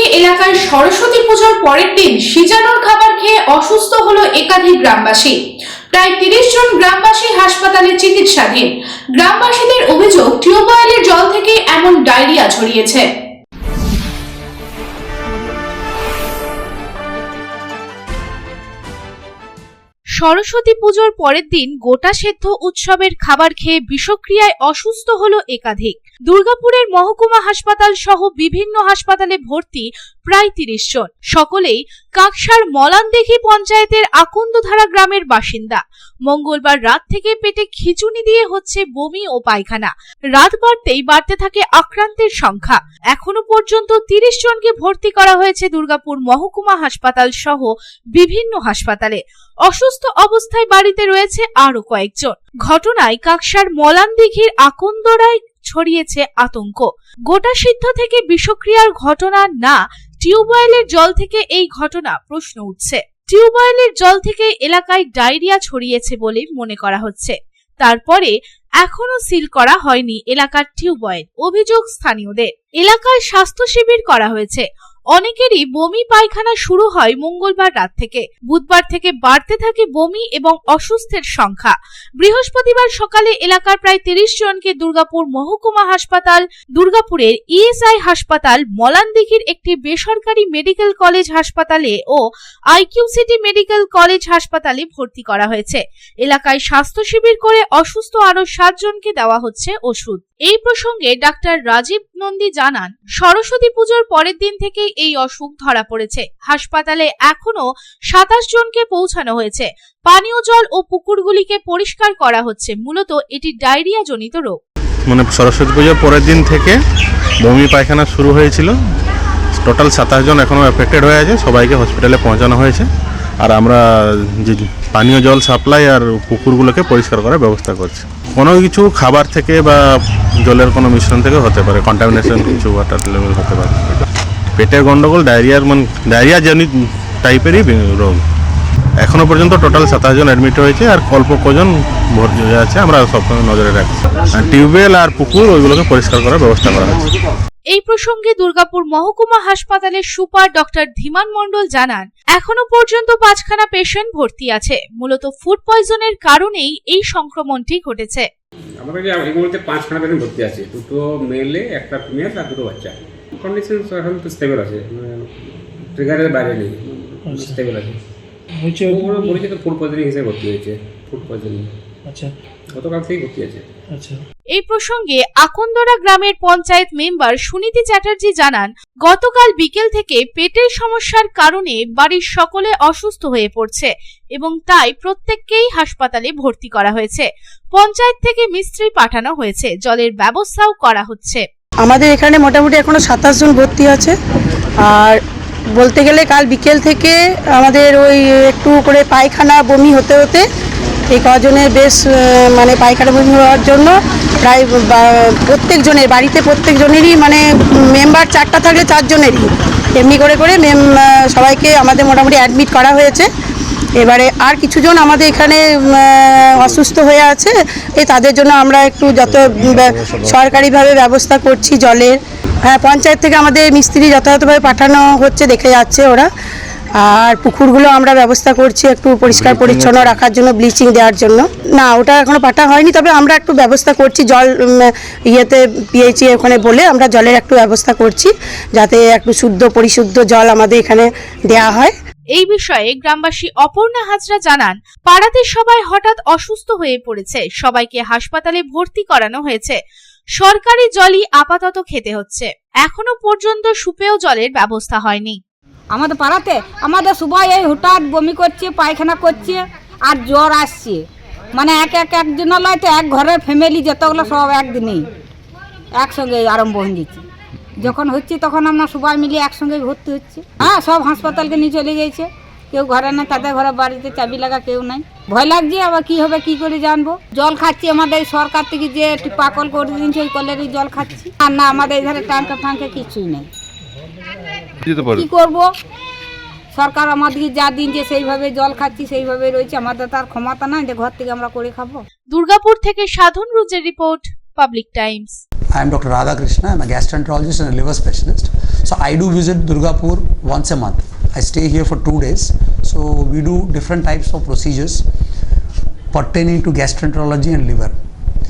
জলঢেকে এলাকায় সরস্বতী পুজোর পরের দিন সিজানোর খাবার খেয়ে অসুস্থ হলো একাধিক গ্রামবাসী। প্রায় তিরিশ জন গ্রামবাসী হাসপাতালে চিকিৎসাধীন। গ্রামবাসীদের অভিযোগ, টিউবওয়েলের জল থেকে এমন ডায়রিয়া ছড়িয়েছে। সরস্বতী পুজোর পরের দিন গোটা সেদ্ধ উৎসবের খাবার খেয়ে বিষক্রিয়ায় অসুস্থ হলো একাধিক। দুর্গাপুরের মহকুমা হাসপাতাল সহ বিভিন্ন হাসপাতালে ভর্তি প্রায় তিরিশ জন। সকলেই কাকসার মলানদেখি পঞ্চায়েতের আকন্দধারা গ্রামের বাসিন্দা। মঙ্গলবার রাত থেকে পেটে খিচুনি দিয়ে হচ্ছে বমি ও পায়খানা। রাত বাড়তেই বাড়তে থাকে আক্রান্তের সংখ্যা। এখনও পর্যন্ত তিরিশ জনকে ভর্তি করা হয়েছে দুর্গাপুর মহকুমা হাসপাতাল সহ বিভিন্ন হাসপাতালে। অসুস্থ অবস্থায় বাড়িতে রয়েছে আরও কয়েকজন। ঘটনায় কাকসার মলান দিঘির আকন্দরায় ছড়িয়েছে আতঙ্ক। গোটা সিদ্ধ থেকে বিষক্রিয়ার ঘটনা না, টিউবওয়েলের জল থেকে এই ঘটনা প্রশ্ন উঠছে। টিউবওয়েলের জল থেকে এলাকায় ডায়রিয়া ছড়িয়েছে বলে মনে করা হচ্ছে। তারপরে এখনও সিল করা হয়নি এলাকার টিউবওয়েল, অভিযোগ স্থানীয়দের। এলাকায় স্বাস্থ্য শিবির করা হয়েছে। অনেকেরই বমি পায়খানা শুরু হয় মঙ্গলবার রাত থেকে। বুধবার থেকে বাড়তে থাকে বমি এবং অসুস্থের সংখ্যা। বৃহস্পতিবার সকালে এলাকার প্রায় তিরিশ জনকে দুর্গাপুর মহকুমা হাসপাতাল, দুর্গাপুরের ইএসআই হাসপাতাল, মলানদিঘির একটি বেসরকারি মেডিকেল কলেজ হাসপাতালে ও আইকিউসিটি মেডিকেল কলেজ হাসপাতালে ভর্তি করা হয়েছে। এলাকায় স্বাস্থ্য শিবির করে অসুস্থ আরও সাতজনকে দেওয়া হচ্ছে ওষুধ। এই প্রসঙ্গে ডাক্তার রাজীব নন্দী জানান, সরস্বতী পুজোর পরের দিন থেকেই এই অসুখ ধরা পড়েছে। হাসপাতালে এখনও সাতাশ জনকে পৌঁছানো হয়েছে। পানীয় জল ও পুকুরগুলিকে পরিষ্কার করা হচ্ছে। মূলত এটি ডায়রিয়া জনিত রোগ। মানে সরস্বতী পুজোর পরের দিন থেকে বমি পায়খানা শুরু হয়েছিল। টোটাল সাতাশ জন এখনও এফেক্টেড হয়ে আছে। সবাইকে হসপিটালে পৌঁছানো হয়েছে। আর আমরা পানীয় জল সাপ্লাই আর পুকুরগুলোকে পরিষ্কার করার ব্যবস্থা করছে। কোনো কিছু খাবার থেকে বা জলের কোনো মিশ্রণ থেকে হতে পারে কন্টামিনেশন কিছু ওয়াটার লেভেল হতে পারে। পেটের গন্ডগোল ডায়রিয়ার মানে ডায়রিয়া জনিত টাইপেরই রোগ। এখনও পর্যন্ত টোটাল সাতাশ জন অ্যাডমিট হয়েছে আর অল্প কজন ভর্তি আছে, আমরা সবসময় নজরে রাখছি। আর টিউবওয়েল আর পুকুর ওইগুলোকে পরিষ্কার করার ব্যবস্থা করা হচ্ছে। এই প্রসঙ্গে দুর্গাপুর মহকুমা হাসপাতালের সুপার ডক্টর ধীমান মণ্ডল জানান এখনও পর্যন্ত পাঁচখানা পেশেন্ট ভর্তি আছে। মূলত ফুড পয়জনের কারণেই এই সংক্রমণটি ঘটেছে। আমাদের এই মুহূর্তে পাঁচখানা পেশেন্ট ভর্তি আছে। দুটো মেলে একটা ফিমেল আর দুটো বাচ্চা। কন্ডিশন এখন তো স্টেবল আছে। ট্রিগারের বাইরে নেই। স্টেবল আছে। হচ্ছে ওগুলো পরিচিত ফুড পয়জনিং হিসেবে ভর্তি হয়েছে। ফুড পয়জনিং আচ্ছা। গতকাল থেকেই ভর্তি আছে। আচ্ছা। এই প্রসঙ্গে আকন্দরা গ্রামের পঞ্চায়েত মেম্বার সুনীতি চ্যাটার্জি জানান, গতকাল বিকেল থেকে পেটের সমস্যার কারণে বাড়ির সকলে অসুস্থ হয়ে পড়ছে এবং তাই প্রত্যেককেই হাসপাতালে ভর্তি করা হয়েছে। পঞ্চায়েত থেকে মিস্ত্রি পাঠানো হয়েছে, জলের ব্যবস্থাও করা হচ্ছে। আমাদের এখানে মোটামুটি এখনও সাতাশ জন ভর্তি আছে। আর বলতে গেলে কাল বিকেল থেকে আমাদের ওই একটু করে পায়খানা বমি হতে হতে এই কজনের বেশ মানে পায়খানা বমি হওয়ার জন্য প্রায় প্রত্যেকজনের বাড়িতে প্রত্যেকজনেরই মানে মেম্বার চারটা থাকলে চারজনেরই। এমনি করে করে মেম সবাইকে আমাদের মোটামুটি অ্যাডমিট করা হয়েছে। এবারে আর কিছুজন আমাদের এখানে অসুস্থ হয়ে আছে। এই তাদের জন্য আমরা একটু যত সরকারিভাবে ব্যবস্থা করছি জলের। হ্যাঁ পঞ্চায়েত থেকে আমাদের মিস্ত্রি যথাযথভাবে পাঠানো হচ্ছে, দেখে যাচ্ছে ওরা। আর পুকুরগুলো আমরা ব্যবস্থা করছি একটু পরিষ্কার পরিচ্ছন্ন রাখার জন্য ব্লিচিং দেওয়ার জন্য। না ওটা এখনও পাঠা হয়নি তবে আমরা একটু ব্যবস্থা করছি জল ইয়েতে পিএইচি ওখানে বলে আমরা জলের একটু ব্যবস্থা করছি যাতে একটু শুদ্ধ পরিশুদ্ধ জল আমাদের এখানে দেওয়া হয়। এই বিষয়ে গ্রামবাসী অপর্ণা হাজরা জানান পাড়াতে সবাই হঠাৎ অসুস্থ হয়ে পড়েছে সবাইকে হাসপাতালে ভর্তি করানো হয়েছে। সরকারি জলই আপাতত খেতে হচ্ছে এখনও পর্যন্ত সুপেয় জলের ব্যবস্থা হয়নি। আমাদের পাড়াতে, আমাদের সবাই এই হঠাৎ বমি করছে, পায়খানা করছে আর জ্বর আসছে। মানে এক এক একজন লয় তো এক ঘরের ফ্যামিলি যতগুলো সব একদিনেই, একসঙ্গে আরম্ভ হয়ে যাচ্ছে যখন হচ্ছে তখন আমরা সবাই মিলে একসঙ্গে ভর্তি হচ্ছে। হ্যাঁ সব হাসপাতালকে নিয়ে চলে গেছে। কেউ ঘরে নেই, তাদের ঘরে বাড়িতে চাবি লাগা কেউ নাই। ভয় লাগছে আবার কি হবে, কি করে জানব? জল খাচ্ছি আমাদের সরকার থেকে যে টিপা কল করে দিয়েছে, ওই কলেরই জল খাচ্ছি। আর না, আমাদের এধারে ট্যাঙ্কে, ফ্যাঙ্কে কিছুই নেই। কি করব? সরকার আমাদের যা দিন যে সেইভাবে জল খাচ্ছি সেইভাবে রয়েছে। আমাদের তার ক্ষমতা নাই যে ঘর থেকে আমরা করে খাব। দুর্গাপুর থেকে Sadhan রুজের report public times. I am doctor Radha Krishna I am gastroenterologist and liver specialist so I do visit Durgapur once a month I stay here for two days so we do different types of procedures pertaining to gastroenterology and liver